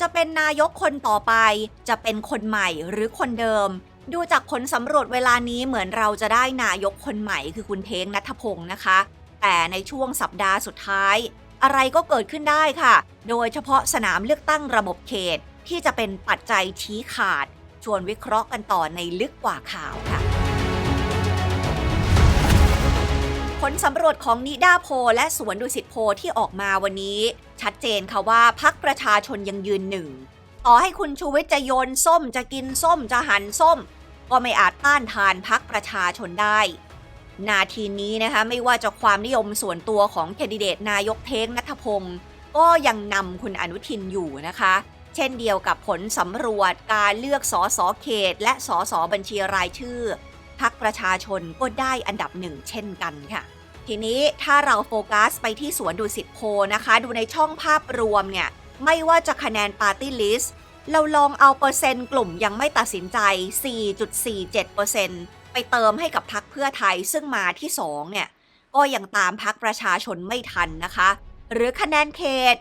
จะเป็นนายกคนต่อไป จะเป็นคนใหม่หรือคนเดิม ดูจากผลสำรวจเวลานี้เหมือนเราจะได้นายกคนใหม่คือคุณเทงนัทพงศ์นะคะ แต่ในช่วงสัปดาห์สุดท้าย อะไรก็เกิดขึ้นได้ค่ะ โดยเฉพาะสนามเลือกตั้งระบบเขตที่จะเป็นปัจจัยชี้ขาด ชวนวิเคราะห์กันต่อในลึกกว่าข่าวค่ะ ผลสำรวจของนิดาโพและสวนดุสิตโพที่ออกมาวันนี้ ชัดเจนค่ะว่าพักประชาชนยังยืนหนึ่งต่อให้คุณชูวิทย์จะโยนส้มจะกินส้มจะหันส้ม ก็ไม่อาจต้านทานพักประชาชนได้ นาทีนี้นะคะไม่ว่าจะความนิยมส่วนตัวของแคนดิเดตนายกเทงนัทพงศ์ก็ยังนำคุณอนุทินอยู่นะคะ เช่นเดียวกับผลสำรวจการเลือกสอสอเขต และสอสอบัญชีรายชื่อ พักประชาชนก็ได้อันดับหนึ่งเช่นกันค่ะ ทีนี้ถ้าเราโฟกัสไปที่สวนดุสิตโพนะคะ ดูในช่องภาพรวมเนี่ย ไม่ว่าจะคะแนนปาร์ตี้ลิสต์เราลองเอาเปอร์เซ็นต์กลุ่มยังไม่ตัดสินใจ 4.47%ไปเติมให้กับพักเพื่อไทยซึ่งมาที่2เนี่ย ก็ยังตามพักประชาชนไม่ทันนะคะ หรือคะแนนเขต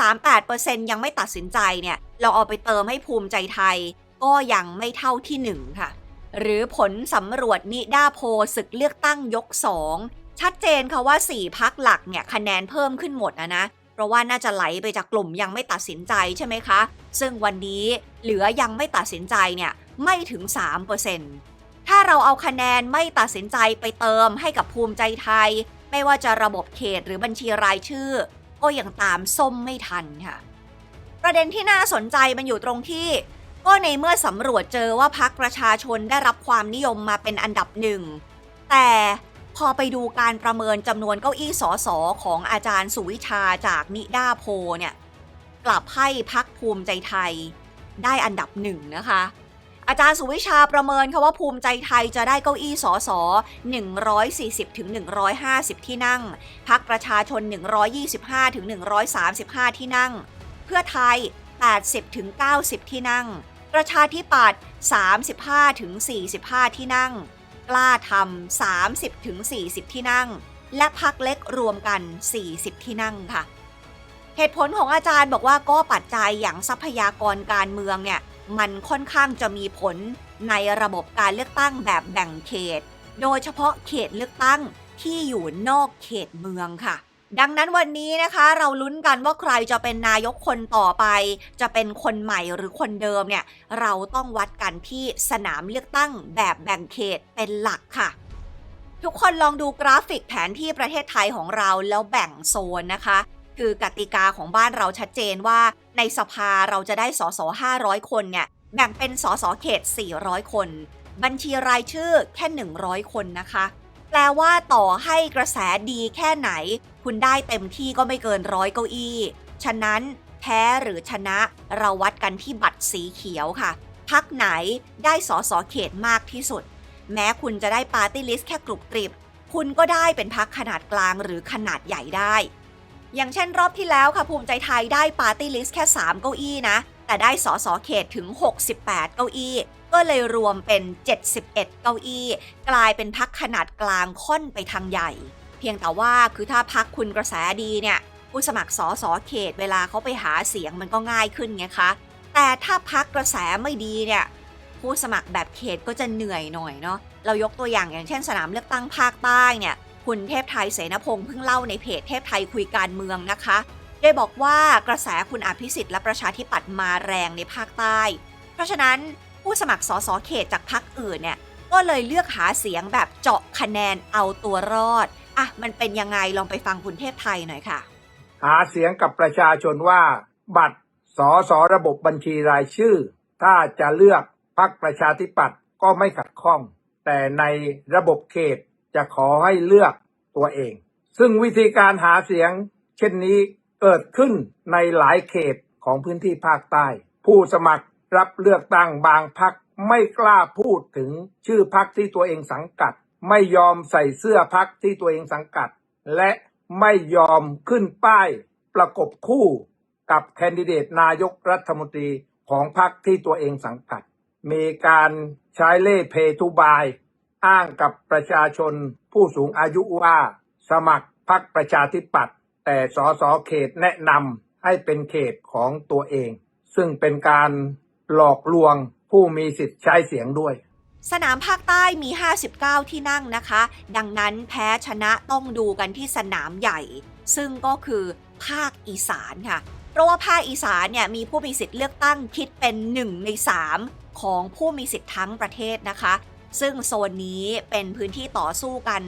3.38%ยังไม่ตัดสินใจเนี่ย เราเอาไปเติมให้ภูมิใจไทย ก็ยังไม่เท่าที่ 1 ค่ะ หรือผลสำรวจนิดาโพศึกเลือกตั้งยก 2 ชัดเจนค่ะว่า 4พักหลักเนี่ยคะแนนเพิ่มขึ้นหมดนะนะ เพราะว่าน่าจะไหลไปจากกลุ่มยังไม่ตัดสินใจใช่ไหมคะ ซึ่งวันนี้เหลือยังไม่ตัดสินใจเนี่ยไม่ถึง 3%ถ้าเราเอาคะแนนไม่ตัดสินใจไปเติมให้กับภูมิใจไทย ไม่ว่าจะระบบเขตหรือบัญชีรายชื่อ ก็ยังตามส้มไม่ทันค่ะ ประเด็นที่น่าสนใจมันอยู่ตรงที่ ก็ในเมื่อสำรวจเจอว่าพักประชาชนได้รับความนิยมมาเป็นอันดับหนึ่ง แต่พอไปดูการประเมินจำนวนเก้าอี้สอสอของอาจารย์สุวิชาจากนิด้าโพเนี่ย กลับให้พักภูมิใจไทยได้อันดับหนึ่งนะคะ อาจารย์สุวิชาประเมินค่ะว่าภูมิใจไทยจะได้เก้าอี้สอสอ140ถึง150 ที่นั่ง พักประชาชน 125ถึง135 ที่นั่ง เพื่อไทย 80ถึง90 ที่นั่ง ประชาธิปัตย์35ถึง45 ที่นั่ง กล้าทำ30ถึง40 ที่นั่ง และพักเล็กรวมกัน 40 ที่นั่งค่ะ เหตุผลของอาจารย์บอกว่าก็ปัจจัยอย่างทรัพยากรการเมืองเนี่ยมันค่อนข้างจะมีผลในระบบการเลือกตั้งแบบแบ่งเขต โดยเฉพาะเขตเลือกตั้งที่อยู่นอกเขตเมืองค่ะ ดังนั้นวันนี้นะคะเราลุ้นกันว่าใครจะเป็นนายกคนต่อไป จะเป็นคนใหม่หรือคนเดิมเนี่ยเราต้องวัดกันที่สนามเลือกตั้งแบบแบ่งเขตเป็นหลักค่ะ ทุกคนลองดูกราฟิกแผนที่ประเทศไทยของเราแล้วแบ่งโซนนะคะ คือกติกาของบ้านเราชัดเจนว่า ในสภาเราจะได้สส500 คนเนี่ยแบ่งเป็นสสเขต 400 คน บัญชีรายชื่อแค่ 100 คนนะคะ แปลว่าต่อให้กระแสดีแค่ไหน คุณได้เต็มที่ก็ไม่เกินร้อยเก้าอี้ ฉะนั้นแพ้หรือชนะเราวัดกันที่บัตรสีเขียวค่ะ พักไหนได้สอสอเขตมากที่สุด แม้คุณจะได้ปาร์ตี้ลิสต์แค่กรุบกริบ คุณก็ได้เป็นพักขนาดกลางหรือขนาดใหญ่ได้ อย่างเช่นรอบที่แล้วค่ะภูมิใจไทยได้ปาร์ตี้ลิสต์แค่ 3 เก้าอี้นะ แต่ได้สอสอเขตถึง 68 เก้าอี้ ก็เลยรวมเป็น 71 เก้าอี้ กลายเป็นพักขนาดกลางค่อนไปทางใหญ่ เพียงแต่ว่าคือถ้าพักคุณกระแสดีเนี่ยผู้สมัครสอสอเขตเวลาเขาไปหาเสียงมันก็ง่ายขึ้นไงคะ แต่ถ้าพักกระแสไม่ดีเนี่ยผู้สมัครแบบเขตก็จะเหนื่อยหน่อยเนาะเรายกตัวอย่างอย่างเช่นสนามเลือกตั้งภาคใต้เนี่ยคุณเทพไทยเสนพงษ์เพิ่งเล่าในเพจเทพไทยคุยการเมืองนะคะได้บอกว่ากระแสคุณอภิสิทธิ์และประชาธิปัตย์มาแรงในภาคใต้ เพราะฉะนั้นผู้สมัครสสเขตจากพรรคอื่นเนี่ย ก็เลยเลือกหาเสียงแบบเจาะคะแนนเอาตัวรอด อะ มันเป็นยังไงลองไปฟังคุณเทพไทยหน่อยค่ะ หาเสียงกับประชาชนว่า บัตรสอสอระบบบัญชีรายชื่อ ถ้าจะเลือกพรรคประชาธิปัตย์ก็ไม่ขัดข้อง แต่ในระบบเขตจะขอให้เลือกตัวเอง ซึ่งวิธีการหาเสียง เช่นนี้เกิดขึ้นในหลายเขตของพื้นที่ภาคใต้ ผู้สมัครรับเลือกตั้งบางพรรค ไม่กล้าพูดถึงชื่อพรรคที่ตัวเองสังกัด ไม่ยอมใส่เสื้อพรรคที่ตัวเองสังกัด และไม่ยอมขึ้นป้ายประกบคู่กับแคนดิเดตนายกรัฐมนตรีของพรรคที่ตัวเองสังกัด มีการใช้เล่ห์เพทุบาย อ้างกับประชาชนผู้สูงอายุว่า สมัครพรรคประชาธิปัตย์แต่สสเขตแนะนำให้เป็นเขตของตัวเอง ซึ่งเป็นการหลอกลวง ผู้มีสิทธิ์ใช้เสียงด้วยสนามภาคใต้มี 59 ที่นั่งนะคะ ดังนั้นแพ้ชนะต้องดูกันที่สนามใหญ่ ซึ่งก็คือภาคอีสานค่ะ เพราะว่าภาคอีสานเนี่ยมีผู้มีสิทธิ์เลือกตั้งคิดเป็น 1 ใน 3 ของผู้มีสิทธิ์ทั้งประเทศนะคะ ซึ่งโซนนี้เป็นพื้นที่ต่อสู้กัน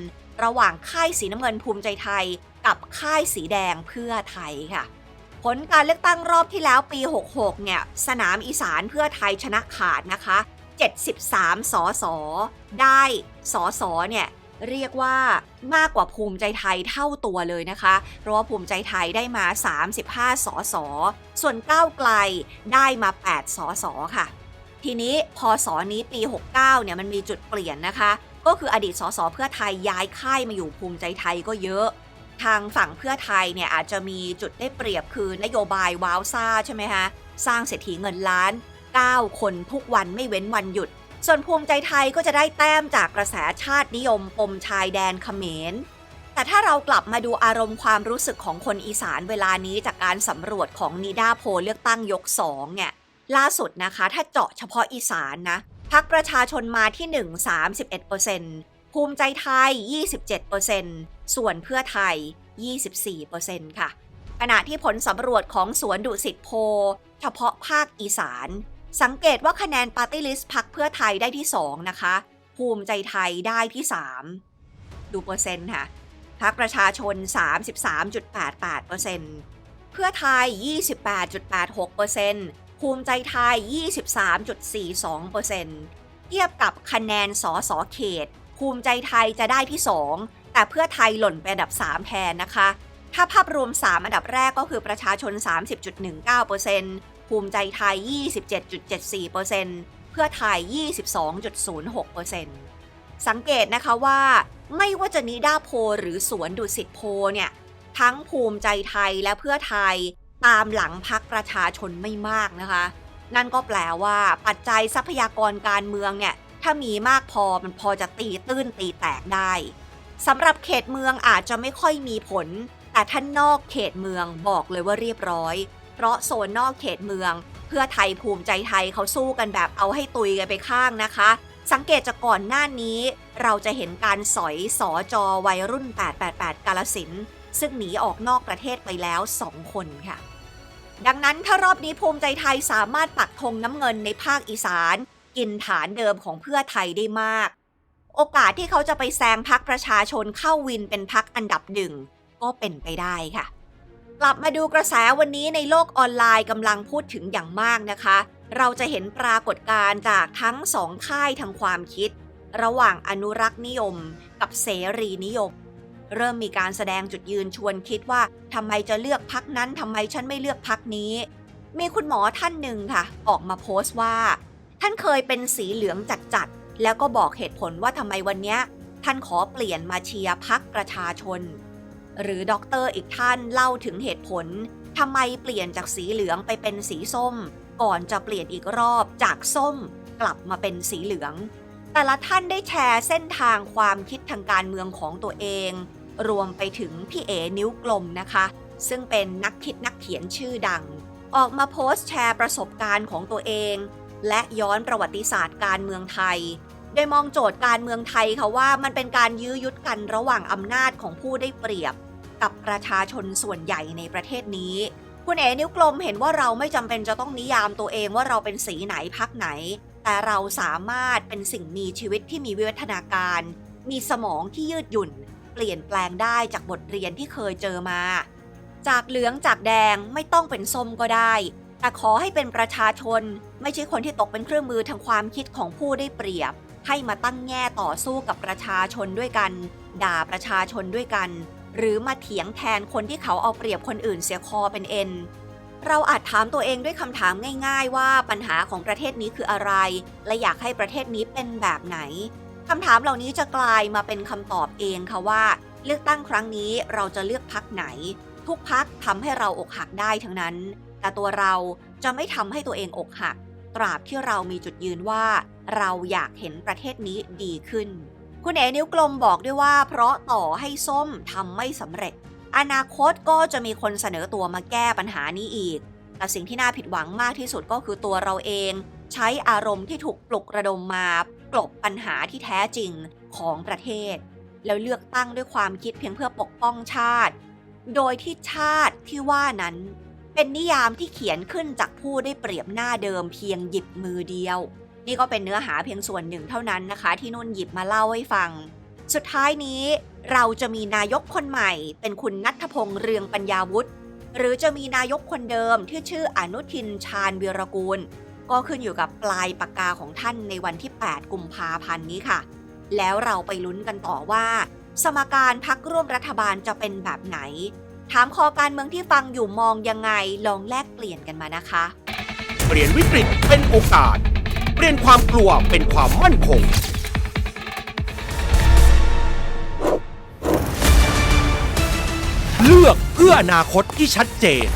ระหว่างค่ายสีน้ำเงินภูมิใจไทย กับค่ายสีแดงเพื่อไทยค่ะ ผลการเลือกตั้งรอบที่แล้วปี 66 เนี่ย สนามอีสานเพื่อไทยชนะขาดนะคะ 73 สส ได้สส เนี่ยเรียกว่ามากกว่าภูมิใจไทยเท่าตัวเลยนะคะ เพราะว่าภูมิใจไทยได้มา 35 สส ส่วนก้าวไกลได้มา 8 สส ค่ะ ทีนี้พอสอนี้ปี 69 เนี่ยมันมีจุดเปลี่ยนนะคะ ก็คืออดีตสสเพื่อไทยย้ายค่ายมาอยู่ภูมิใจไทยก็เยอะ ทางฝั่งเพื่อไทยเนี่ยอาจจะมีจุดได้เปรียบคือนโยบายว้าวซ่าใช่ไหมคะสร้างเศรษฐีเงินล้าน 9 คนทุกวันไม่เว้นวันหยุด ส่วนภูมิใจไทยก็จะได้แต้มจากกระแสชาตินิยมปมชายแดนเขมร แต่ถ้าเรากลับมาดูอารมณ์ความรู้สึกของคนอีสานเวลานี้จากการสำรวจของนีดาโพเลือกตั้งยก2เนี่ยล่าสุดนะคะถ้าเจาะเฉพาะอีสานนะพักประชาชนมาที่ 1 31%ภูมิใจไทย 27% ส่วนเพื่อไทย 24%ค่ะ ขณะที่ผลสำรวจของสวนดุสิตโพ เฉพาะภาคอีสาน สังเกตว่าคะแนนปาร์ตี้ลิสต์พักเพื่อไทยได้ที่ 2 นะคะ ภูมิใจไทยได้ที่ 3 ดูเปอร์เซ็นต์ค่ะพักประชาชน 33.88%เพื่อไทย 28.86%ภูมิใจไทย 23.42%เทียบกับคะแนนสอสอเขต ภูมิใจไทยจะได้ที่ 2 แต่เพื่อไทยหล่นไปอันดับ 3 แทนนะคะ ถ้าภาพรวม 3 อันดับแรกก็คือประชาชน 30.19%ภูมิใจไทย 27.74%เพื่อไทย 22.06%สังเกตนะคะว่า ไม่ว่าจะนิดาโพหรือสวนดุสิตโพเนี่ย ทั้งภูมิใจไทยและเพื่อไทยตามหลังพักประชาชนไม่มากนะคะ นั่นก็แปลว่าปัจจัยทรัพยากรการเมืองเนี่ย ถ้ามีมากพอมันพอจะตีตื้นตีแตกได้ สำหรับเขตเมืองอาจจะไม่ค่อยมีผล แต่ท่านนอกเขตเมืองบอกเลยว่าเรียบร้อย เพราะโซนนอกเขตเมือง เพื่อไทยภูมิใจไทยเขาสู้กันแบบเอาให้ตุยกันไปข้างนะคะ สังเกตจากก่อนหน้านี้ เราจะเห็นการสอยสอจอวัยรุ่น 888 กาลสินซึ่งหนีออกนอกประเทศไปแล้ว 2 คนค่ะ ดังนั้นถ้ารอบนี้ภูมิใจไทยสามารถปักธงน้ำเงินในภาคอีสาน กินฐานเดิมของเพื่อไทยได้มาก โอกาสที่เขาจะไปแซงพักประชาชนเข้าวินเป็นพักอันดับหนึ่งก็เป็นไปได้ค่ะ กลับมาดูกระแสวันนี้ในโลกออนไลน์กำลังพูดถึงอย่างมากนะคะ เราจะเห็นปรากฏการณ์จากทั้งสองค่ายทางความคิด ระหว่างอนุรักษ์นิยม กับเสรีนิยม เริ่มมีการแสดงจุดยืนชวนคิดว่าทำไมจะเลือกพักนั้นทำไมฉันไม่เลือกพักนี้ มีคุณหมอท่านหนึ่งค่ะ ออกมาโพสต์ว่า ท่านเคยเป็นสีเหลืองจัดๆ แล้วก็บอกเหตุผลว่าทำไมวันนี้ท่านขอเปลี่ยนมาเชียร์พักประชาชน หรือด็อกเตอร์อีกท่านเล่าถึงเหตุผลทำไมเปลี่ยนจากสีเหลืองไปเป็นสีส้ม ก่อนจะเปลี่ยนอีกรอบจากส้มกลับมาเป็นสีเหลือง แต่ละท่านได้แชร์เส้นทางความคิดทางการเมืองของตัวเอง รวมไปถึงพี่เอนิ้วกลมนะคะ ซึ่งเป็นนักคิดนักเขียนชื่อดัง ออกมาโพสต์แชร์ประสบการณ์ของตัวเอง และย้อนประวัติศาสตร์การเมืองไทย โดยมองโจทย์การเมืองไทยค่ะว่ามันเป็นการยื้อยุดกันระหว่างอำนาจของผู้ได้เปรียบ กับประชาชนส่วนใหญ่ในประเทศนี้ คุณเอ๋นิ้วกลมเห็นว่าเราไม่จำเป็นจะต้องนิยามตัวเองว่าเราเป็นสีไหนพักไหน แต่เราสามารถเป็นสิ่งมีชีวิตที่มีวิวัฒนาการ มีสมองที่ยืดหยุ่น เปลี่ยนแปลงได้จากบทเรียนที่เคยเจอมา จากเหลืองจากแดงไม่ต้องเป็นส้มก็ได้ แต่ขอให้เป็นประชาชน ไม่ใช่คนที่ตกเป็นเครื่องมือทางความคิดของผู้ได้เปรียบ ให้มาตั้งแง่ต่อสู้กับประชาชนด้วยกัน ด่าประชาชนด้วยกัน หรือมาเถียงแทนคนที่เขาเอาเปรียบคนอื่นเสียคอเป็นเอ็นเราอาจถามตัวเองด้วยคำถามง่าย ๆ ว่าปัญหาของประเทศนี้คืออะไร และอยากให้ประเทศนี้เป็นแบบไหนคำถามเหล่านี้จะกลายมาเป็นคำตอบเองค่ะว่า เลือกตั้งครั้งนี้เราจะเลือกพักไหน ทุกพักทำให้เราอกหักได้ทั้งนั้น แต่ตัวเราจะไม่ทำให้ตัวเองอกหัก ตราบที่เรามีจุดยืนว่า เราอยากเห็นประเทศนี้ดีขึ้น คุณเอ๋นิ้วกลมบอกด้วยว่า เพราะต่อให้ส้มทำไม่สำเร็จ อนาคตก็จะมีคนเสนอตัวมาแก้ปัญหานี้อีก แต่สิ่งที่น่าผิดหวังมากที่สุดก็คือตัวเราเอง ใช้อารมณ์ที่ถูกปลุกระดมมากลบปัญหาที่แท้จริงของประเทศ แล้วเลือกตั้งด้วยความคิดเพียงเพื่อปกป้องชาติ โดยที่ชาติที่ว่านั้น เป็นนิยามที่เขียนขึ้นจากผู้ได้เปรียบหน้าเดิมเพียงหยิบมือเดียว นี่ก็เป็นเนื้อหาเพียงส่วนหนึ่งเท่านั้นนะคะ ที่นุ่นหยิบมาเล่าให้ฟัง สุดท้ายนี้เราจะมีนายกคนใหม่ เป็นคุณนัทพงษ์เรืองปัญญาวุฒิหรือจะมีนายกคนเดิมที่ชื่ออนุทินชาญวีรกูล ก็ขึ้นอยู่กับปลายปากกาของท่านในวันที่ 8 กุมภาพันธ์นี้ค่ะ แล้วเราไปลุ้นกันต่อว่า สมการพักร่วมรัฐบาลจะเป็นแบบไหน ถามคอการเมืองที่ฟังอยู่มองยังไงลองแลกเปลี่ยนกันมานะคะ เปลี่ยนวิกฤตเป็นโอกาส เปลี่ยนความกลัวเป็นความมั่นคง เลือกเพื่ออนาคตที่ชัดเจน